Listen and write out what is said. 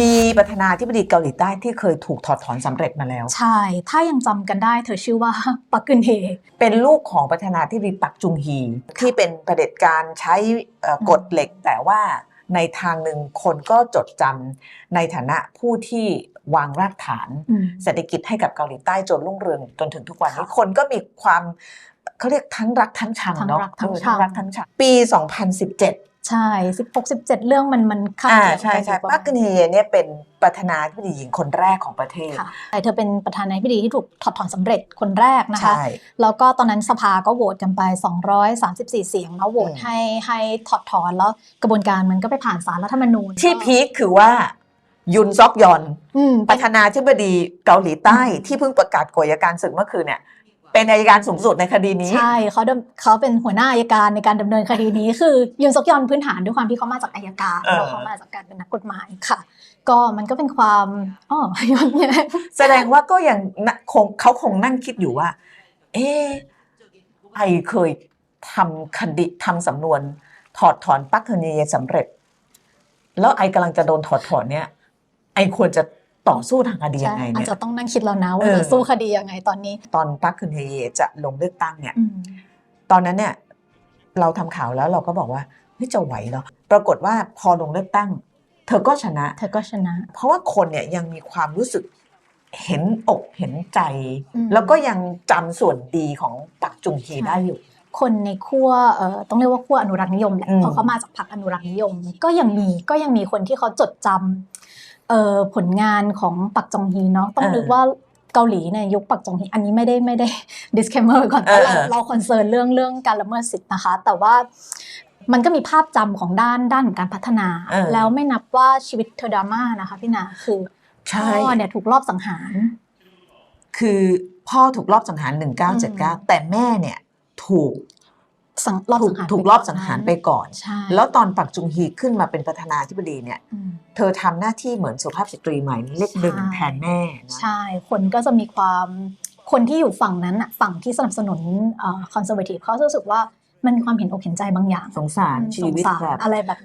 มีประธานาธิบดีเกาหลีใต้ที่เคยถูกถอดถอนสำเร็จมาแล้ว ใช่ ถ้ายังจำกันได้เธอชื่อว่าปักกึนเฮ เป็นลูกของประธานาธิบดีปักจุงฮี ที่เป็นเผด็จการใช้เอ่ออืมกฎเหล็กแต่ว่าในทางหนึ่งคนก็จดจำในฐานะผู้ที่วางรากฐานอืมเศรษฐกิจให้กับเกาหลีใต้จนรุ่งเรืองจนถึงทุกวันนี้ค่ะคนก็มีความเขาเรียกทั้งรักทั้งชังทั้งเนาะรักทั้งเออชังรักทั้งชังปี 2017 ใช่สิบหกสิบเจ็ดเรื่องมันมันคาบอ่าเกี่ยวใช่กันใช่อยู่ประปัมากณกึนเฮเนี่ยเป็นประธานาธิบดีหญิงคนแรกของประเทศค่ะแต่เธอเป็นประธานาธิบดีที่ถูกถอดถอนสำเร็จคนแรกนะคะใช่แล้วก็ตอนนั้นสภาก็โหวตกันไป 234 เสียงแล้วโหวตอืมให้ให้ถอดถอนแล้วกระบวนการมันก็ไปผ่านศาลรัฐธรรมนูญ ที่ก็พีคคือว่ายุนซอกยอนอืมประธานาธิบดีเกาหลีใต้ที่เพิ่งประกาศกฎอัยการศึกเมื่อคืนเนี่ย เป็นอัยการสูงสุดในคดีนี้ ใช่เขาดำเขาเป็นหัวหน้าอายการในการดำเนินคดีนี้ คือยุนซอกยอนพื้นฐานด้วยความที่เขามาจากอายการเออแล้วเขามาจากการเป็นนักกฎหมายค่ะ ก็มันก็เป็นความอ๋อย้อนแย้งแสดงว่าก็ยังน่ะคงเขาคงนั่งคิดอยู่ว่า เอ๊ะไอเคยทำคดีทำสำนวน ถอดถอนปักเฮเนียสำเร็จ แล้วไอกำลังจะโดนถอดถอนเนี่ยไอควรจะ ต่อสู้ทางคดียัใช่งไงอาจเนี่ยจะต้องนั่งคิดแล้วนะว่าเออจะสู้คดียังไงตอนนี้ ตอนปักเฮเนียจะลงเลือกตั้งเนี่ยอืมตอนนั้นเนี่ยเราทำข่าวแล้วเราก็บอกว่าเฮ้ยจะไหวเหรอปรากฏว่าพอลงเลือกตั้ง เธอก็ชนะ เธอก็ชนะ เพราะว่าคนเนี่ยยังมีความรู้สึกเห็นอกเห็นใจอืมแล้วก็ยังจำส่วนดีของปักจุงฮีได้อยู่คนในขั้วเอ่อต้องเรียกว่าขั้วอนุรักษ์นิยมแหละอืมเพราะเขามาจากพรรคอนุรักษ์นิยม ก็ยังมีก็ยังมีคนที่เขาจดจำเอ่อ ผลงานของปักจองฮีเนาะต้องนึกว่าเกาหลีเนี่ยยุคปักจองฮีอันนี้ไม่ได้ไม่ได้ disclaimer ไว้ก่อนเพราะเราเราคอนเซิร์นเรื่องเรื่องการละเมิดสิทธินะคะ แต่ว่ามันก็มีภาพจำของด้านด้านของการพัฒนาเออแล้วไม่นับว่าชีวิตเธอดราม่านะคะพี่นาคือใช่พ่อเนี่ยถูกลอบสังหาร คือพ่อถูกรอบสังหารอืม1979 แต่แม่เนี่ยถูก สังรอบถูสักงหารถูกไปรอบสังหารไปก่อน ใช่แล้วตอนปักจุงฮีขึ้นมาเป็นประธานาธิบดีเนี่ย อืม เธอทำหน้าที่เหมือนสุภาพสตรีใหม่เลขหนึ่งใช่ แทนแม่นะ ใช่ คนก็จะมีความคนที่อยู่ฝั่งนั้นอะฝั่งที่สนับสนุนคอนเซอร์เวทีฟเขาจะรู้สึกว่ามันมีความเห็นอกเห็นใจบางอย่างสงสารชีวิตสงสารแบบ อะไรแบบ